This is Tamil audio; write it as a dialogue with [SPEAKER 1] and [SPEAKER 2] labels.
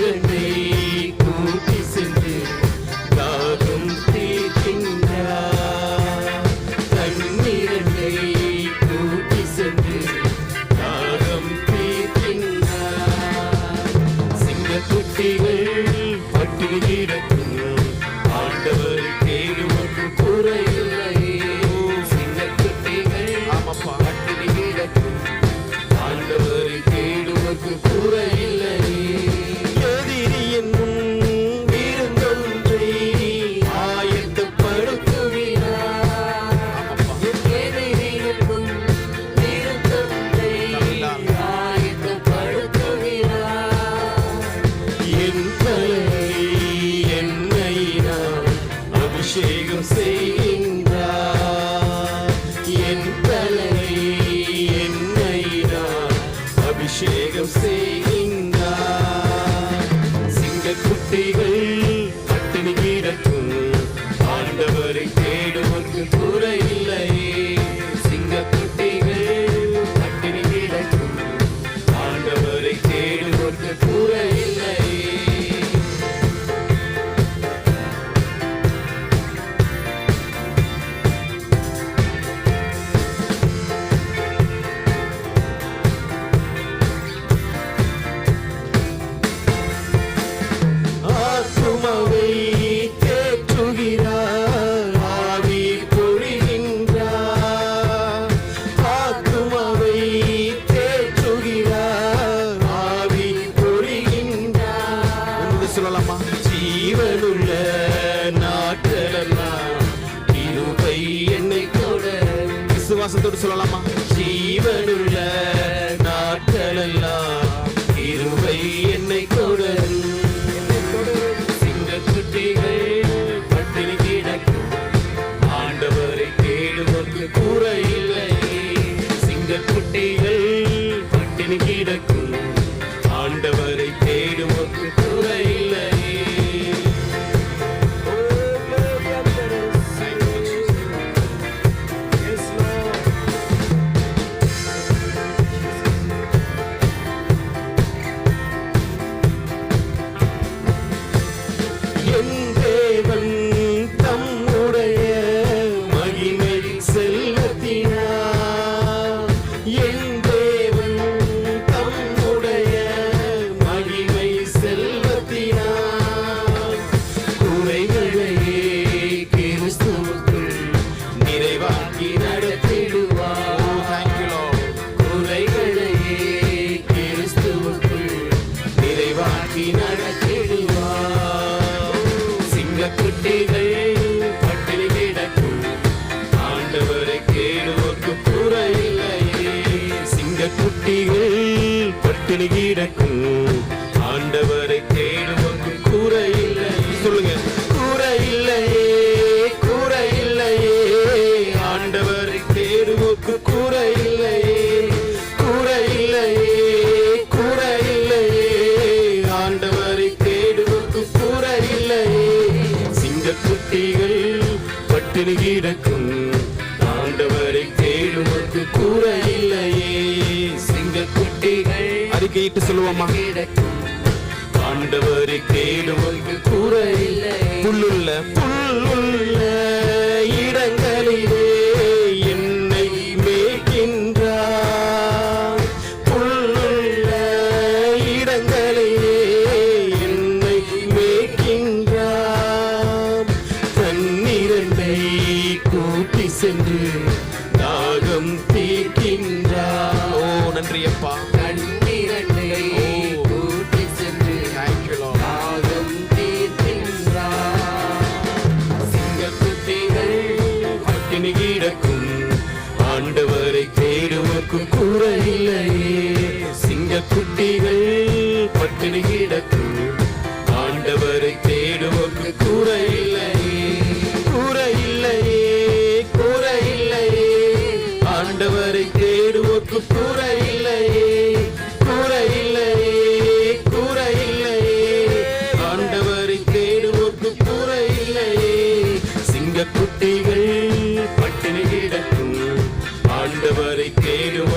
[SPEAKER 1] didn't. குட்டிகள் குட்டிகள் பட்டினி கிடக்கும். ஆண்டவரை கேடுவோக்கு புற இல்லையே. சிங்க குட்டிகள் பட்டினி கிடக்கும். கிடக்கும். ஆண்டவரை தேடுவதற்கு கூட இல்லையே. சிங்கக்குட்டிகள்
[SPEAKER 2] அறிக்கையிட்டு சொல்லுவோமா
[SPEAKER 1] ஆண்டவரை தேடுவதற்கு கூற இல்லை.
[SPEAKER 2] புல்லுள்ள.
[SPEAKER 1] புல்லுள்ள இடங்களிலே என்னை மேய்க்கின்றார். புல்லுள்ள இடங்களிலே என்னை மேய்க்கின்றார். தன்னிரண்டை கூட்டி சென்று தாகம் தீர்க்கின்றார்
[SPEAKER 2] ஓ நன்றி அப்பா.
[SPEAKER 1] கண்ணீரண்டை கூட்டி சென்று தாகம் தீர்க்கின்றார் சிங்கக்குட்டிகள் பட்டினி கிடக்கும். ஆண்டவரை தேடுவதற்கு குறையில்லையே சிங்கக்குட்டிகள் பட்டினி கிடக்கும். but it gave it